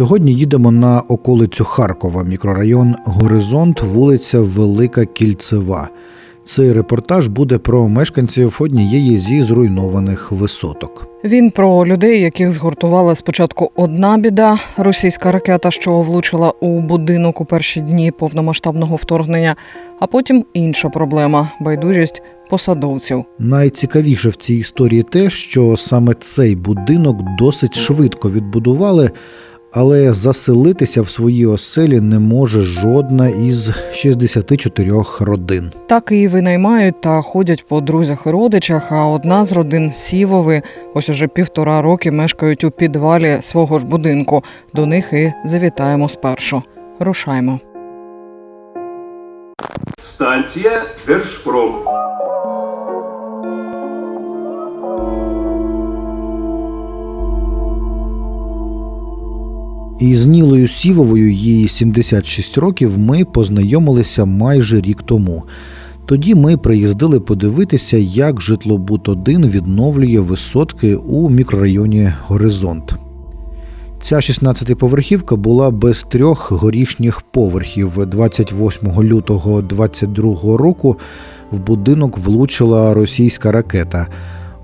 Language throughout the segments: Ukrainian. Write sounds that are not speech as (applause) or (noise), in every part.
Сьогодні їдемо на околицю Харкова, мікрорайон Горизонт, вулиця Велика Кільцева. Цей репортаж буде про мешканців однієї зі зруйнованих висоток. Він про людей, яких згуртувала спочатку одна біда російська ракета, що влучила у будинок у перші дні повномасштабного вторгнення, а потім інша проблема байдужість посадовців. Найцікавіше в цій історії те, що саме цей будинок досить швидко відбудували, але заселитися в свої оселі не може жодна із 64 родин. Так і винаймають та ходять по друзях і родичах. А одна з родин Сівови ось уже півтора роки мешкають у підвалі свого ж будинку. До них і завітаємо спершу. Рушаймо. Станція Держпром. І з Нілою Сівовою, їй 76 років, ми познайомилися майже рік тому. Тоді ми приїздили подивитися, як житлобут 1 відновлює висотки у мікрорайоні Горизонт. Ця 16-поверхівка була без трьох горішніх поверхів. 28 лютого 22 року в будинок влучила російська ракета.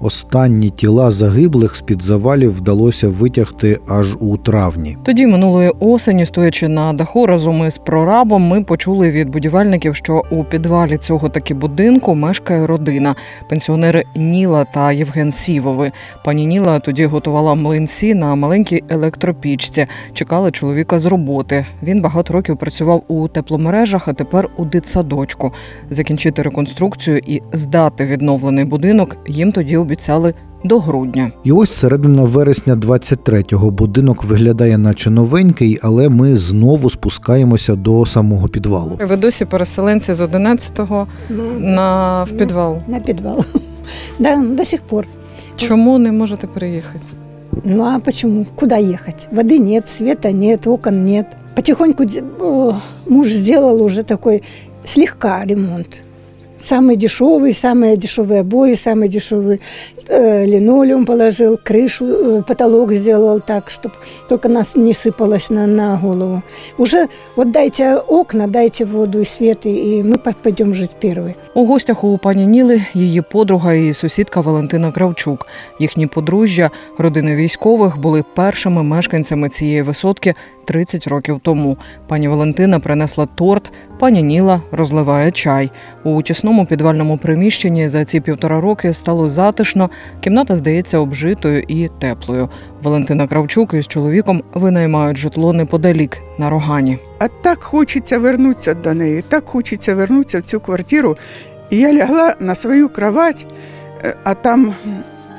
Останні тіла загиблих з-під завалів вдалося витягти аж у травні. Тоді минулої осені, стоячи на даху разом із прорабом, ми почули від будівельників, що у підвалі цього таки будинку мешкає родина пенсіонери Ніла та Євген Сівови. Пані Ніла тоді готувала млинці на маленькій електропічці. Чекали чоловіка з роботи. Він багато років працював у тепломережах, а тепер у дитсадочку. Закінчити реконструкцію і здати відновлений будинок їм тоді обіцяли до грудня. І ось середина вересня 23-го будинок виглядає наче новенький, але ми знову спускаємося до самого підвалу. Ви досі переселенці з 11-го Ну, на в підвал. На подвал. (laughs) Да, до сих пор. Чому не можете переїхати? Ну а почему? Куда ехать? Воды нет, света нет, окон нет. Потихоньку де- о, муж сделал уже такой слегка ремонт Самый дешевый, самые дешевые обои, самый дешевый э, линолеум положил, крышу, э, потолок сделал так, чтобы только нас не сыпалось на, на голову. Уже вот дайте окна, дайте воду и свет, и, и мы по- пойдем жить первые. У гостях у пані Ніли її подруга і сусідка Валентина Кравчук. Їхні подружжя, родини військових, були першими мешканцями цієї висотки 30 років тому. Пані Валентина принесла торт, пані Ніла розливає чай. У тісному підвальному приміщенні за ці півтора роки стало затишно. Кімната здається обжитою і теплою. Валентина Кравчук із чоловіком винаймають житло неподалік на рогані. А так хочеться вернутися до неї, так хочеться вернутися в цю квартиру. І я лягла на свою кровать, е, а там,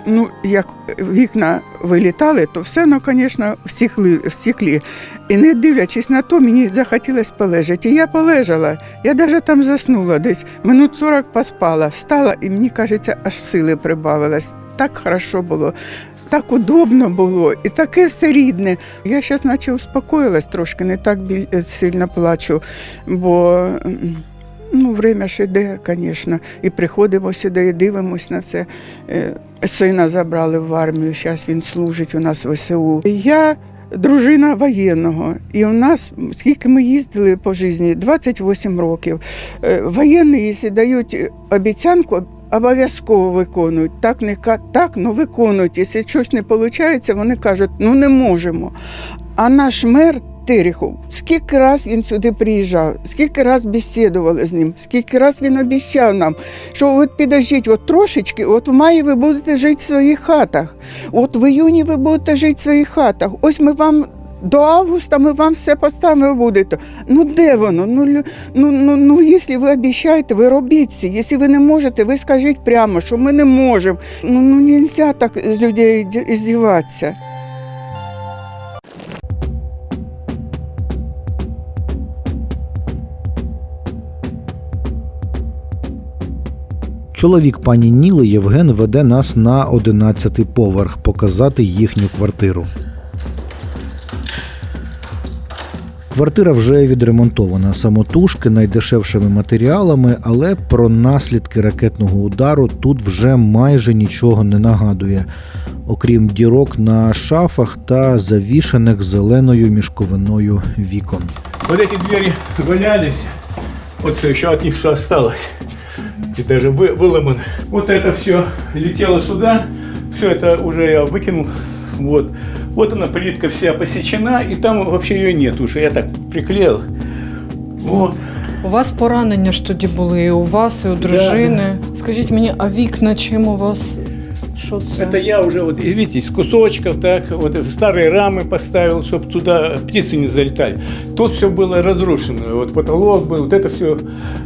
ну, як вікна вилітали, то все, ну, звісно, в стеклі, в стеклі. І не дивлячись на то, мені захотілося полежати. І я полежала. Я навіть там заснула десь. Минут 40 поспала, встала, і мені кажеться, аж сили прибавилось. Так хорошо було. Так удобно було і таке все рідне. Я зараз наче успокоїлась трошки, не так біль... е, сильно плачу, бо ну, время ж іде, звісно. І приходимо сюди, і дивимося на це. Сина забрали в армію, зараз він служить у нас в ВСУ. Я дружина воєнного, і у нас, скільки ми їздили по житті, 28 років. Е, Воєнні, якщо дають обіцянку, обов'язково виконують. Так, не так, ну виконують. Якщо щось не виходить, вони кажуть, ну не можемо. А наш мер Терехов, скільки раз він сюди приїжджав, скільки раз бесідували з ним, скільки раз він обіцяв нам, що от підождіть, от трошечки, от в маї ви будете жити в своїх хатах, от в іюні ви будете жити в своїх хатах. Ось ми вам. До августа ми вам все поставимо будете. Ну де воно? Ну, ну, ну, ну якщо ви обіцяєте, ви робіть це. Якщо ви не можете, ви скажіть прямо, що ми не можемо. Ну, ну не можна так з людей здіватися. Чоловік пані Ніли Євген веде нас на 11-й поверх показати їхню квартиру. Квартира вже відремонтована самотужки найдешевшими матеріалами, але про наслідки ракетного удару тут вже майже нічого не нагадує, окрім дірок на шафах та завішаних зеленою мішковиною вікон. Вот эти двери валялись, вот еще от них что осталось, и даже вы, выломано. Вот это все летело сюда, все это уже я выкинул. Вот. вот она, плитка вся посечена, и там вообще ее нет уже, я так приклеил. Вот. У вас поранення ж тоді були і у вас, і у дружини. Скажіть мені, а вікна чим у вас? Що це? Это я уже, вот, и видите, из кусочков так, вот в старые рамы поставил, чтобы туда птицы не залетали. Тут все было разрушено, вот потолок был, вот это все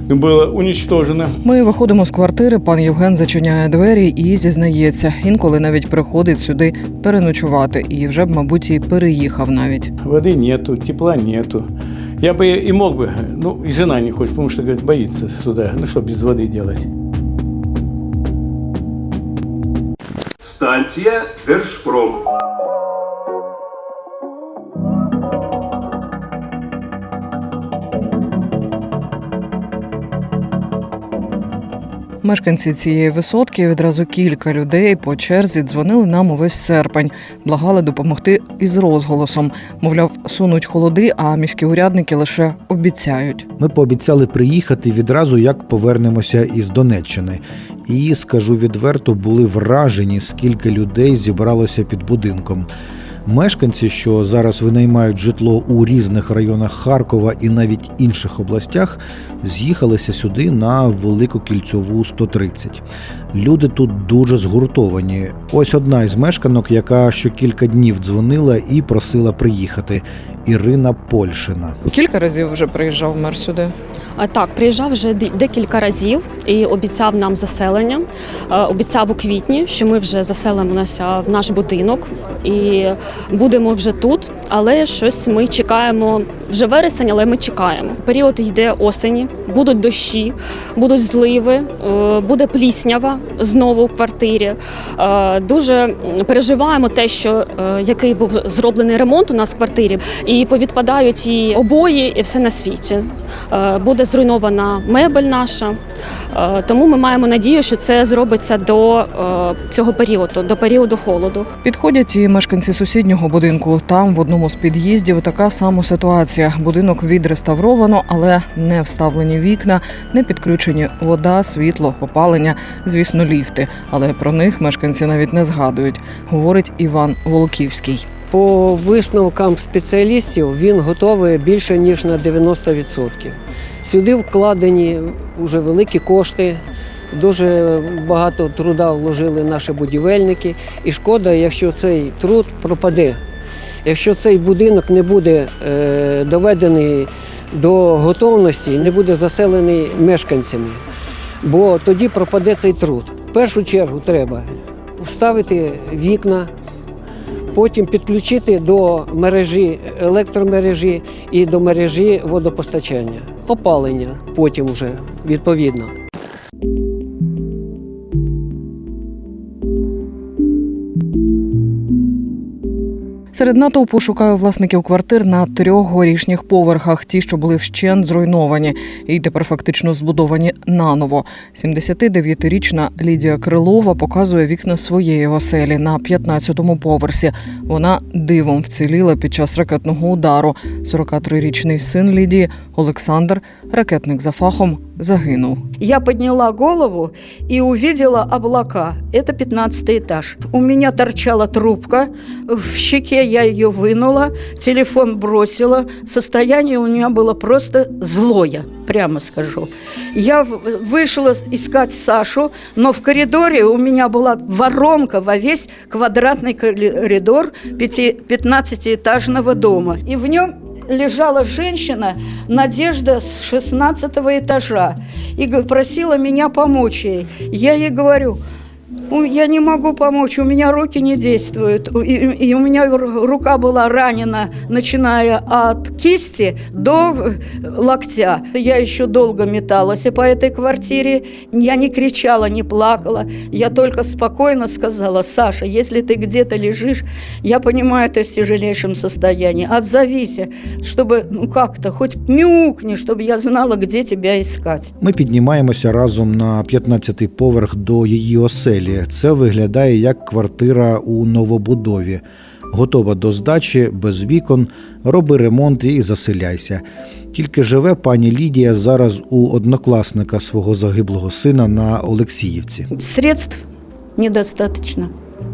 было уничтожено. Ми виходимо з квартири. Пан Євген зачиняє двері і зізнається, інколи навіть приходить сюди переночувати і вже б, мабуть, і переїхав навіть. Воды нету, тепла нету. Я бы и мог бы, ну, и жена не хочет, потому что, говорит, боится сюда. Ну, что без воды делать? Станція Держпром. Мешканці цієї висотки відразу кілька людей по черзі дзвонили нам увесь серпень, благали допомогти із розголосом. Мовляв, сунуть холоди, а міські урядники лише обіцяють. Ми пообіцяли приїхати відразу, як повернемося із Донеччини. І скажу відверто, були вражені, скільки людей зібралося під будинком. Мешканці, що зараз винаймають житло у різних районах Харкова і навіть інших областях, з'їхалися сюди на велику кільцьову 130. Люди тут дуже згуртовані. Ось одна із мешканок, яка що кілька днів дзвонила і просила приїхати. Ірина Польшина. Кілька разів вже приїжджав мер сюди. А, Так, приїжджав вже декілька разів і обіцяв нам заселення. Е, Обіцяв у квітні, що ми вже заселимося в наш будинок і будемо вже тут. Але щось ми чекаємо вже вересень, але ми чекаємо. Період йде осені, будуть дощі, будуть зливи, е, буде пліснява знову в квартирі. Е, Дуже переживаємо те, що е, який був зроблений ремонт у нас в квартирі, і повідпадають і обої, і все на світі. Е, Буде зруйнована мебель наша. Е, Тому ми маємо надію, що це зробиться до е, цього періоду, до періоду холоду. Підходять і мешканці сусіднього будинку. Там в одному з під'їздів така сама ситуація. Будинок відреставровано, але не вставлені вікна, не підключені вода, світло, опалення, звісно, ліфти. Але про них мешканці навіть не згадують, говорить Іван Волоківський. По висновкам спеціалістів він готовий більше ніж на 90%. Сюди вкладені вже великі кошти, дуже багато труда вложили наші будівельники. І шкода, якщо цей труд пропаде. Якщо цей будинок не буде е, доведений до готовності, не буде заселений мешканцями, бо тоді пропаде цей труд. В першу чергу треба вставити вікна, потім підключити до мережі електромережі і до мережі водопостачання, опалення потім вже відповідно. Серед натовпу шукаю власників квартир на трьох горішніх поверхах, ті, що були вщент зруйновані, і тепер фактично збудовані наново. 79-річна Лідія Крилова показує вікна своєї оселі на 15-му поверсі. Вона дивом вціліла під час ракетного удару. 43-річний син Лідії Олександр, ракетник за фахом, загинув. Я подняла голову и увидела облака. Это 15 этаж. У меня торчала трубка, в щеке я ее вынула, телефон бросила. Состояние у меня было просто злое, прямо скажу. Я вышла искать Сашу, но в коридоре у меня была воронка во весь квадратный коридор пяти- 15-этажного дома. И в нем лежала женщина Надежда с 16 этажа и просила меня помочь ей. Я ей говорю, «Ну, я не могу помочь, у меня руки не действуют. И, и- и у меня ру- рука была ранена, начиная от кисти до э, локтя. Я еще долго металась по этой квартире. Я не кричала, не плакала. Я только спокойно сказала, Саша, если ты где-то лежишь, я понимаю, ты в тяжелейшем состоянии. Отзовись, чтобы, ну как-то, хоть мяукни, чтобы я знала, где тебя искать. Ми піднімаємося разом на 15-й поверх до її оселі. Це виглядає як квартира у новобудові. Готова до здачі, без вікон, роби ремонт і заселяйся. Тільки живе пані Лідія зараз у однокласника свого загиблого сина на Олексіївці. Средств недостаточно.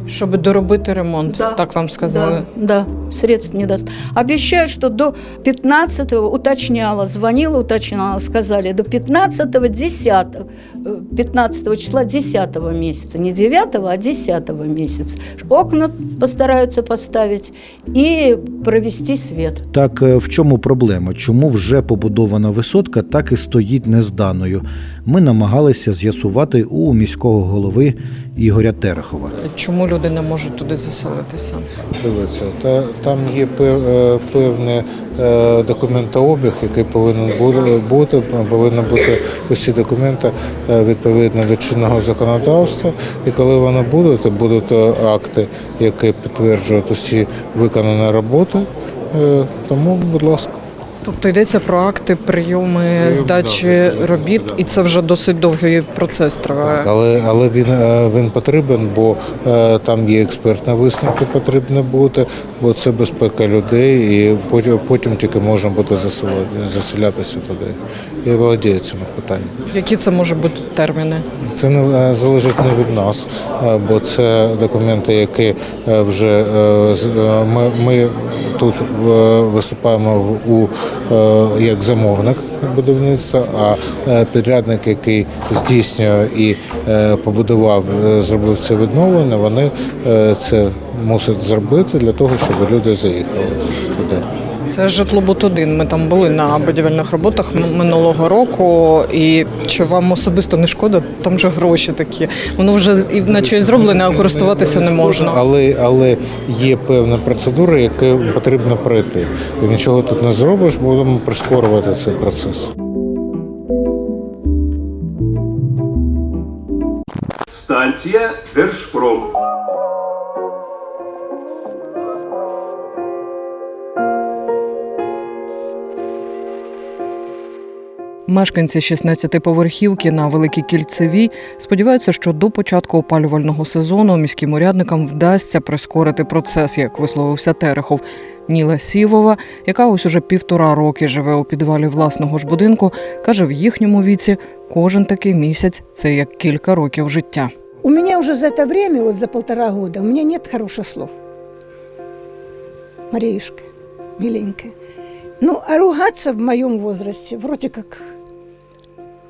Щоб доробити ремонт, Да. так вам сказали. Да, да, средств недостаточно. Обещаю, что до 15-го уточняла, звонила, уточняла, сказали, до 15-го, 10 15 числа 10 месяца, не 9, а 10 месяца. Окна постараются поставить и провести свет. Так е, в чому проблема? Чому вже побудована висотка так і стоїть незданою? Ми намагалися з'ясувати у міського голови Ігоря Терехова. Чому люди не можуть туди заселитися? Дивіться, та там є е, певний е, документообіг, який повинен бути. Повинні бути усі документи е, відповідно до чинного законодавства. І коли вони будуть, то будуть акти, які підтверджують усі виконані роботи. Тому, будь ласка. Тобто йдеться про акти прийоми здачі робіт, і це вже досить довгий процес триває. Але, але він, е, він потрібен, бо е, там є експертні висновки, потрібно бути, бо це безпека людей, і потім, потім тільки можна буде заселя- заселятися туди. Я володію цими питаннями. Які це можуть бути терміни? Це не залежить не від нас, е, бо це документи, які вже ми, ми тут виступаємо у як замовник будівництва, а е, підрядник, який здійснює і е, побудував, е, зробив це відновлення, вони е, це мусять зробити для того, щоб люди заїхали туди. Це житлобут 1 Ми там були на будівельних роботах минулого року. І чи вам особисто не шкода? Там же гроші такі. Воно вже і наче і зроблене, а користуватися не можна. Але, але є певна процедура, яку потрібно пройти. Ти нічого тут не зробиш, будемо прискорювати цей процес. Станція Держпром. Мешканці 16-поверхівки на Великій Кільцевій сподіваються, що до початку опалювального сезону міським урядникам вдасться прискорити процес, як висловився Терехов. Ніла Сівова, яка ось уже півтора роки живе у підвалі власного ж будинку, каже, в їхньому віці кожен такий місяць це як кілька років життя. У меня уже за это время, вот за полтора года, у меня нет хороших слов. Мареюшка, миленькая. Ну, а ругаться в моем возрасте вроде как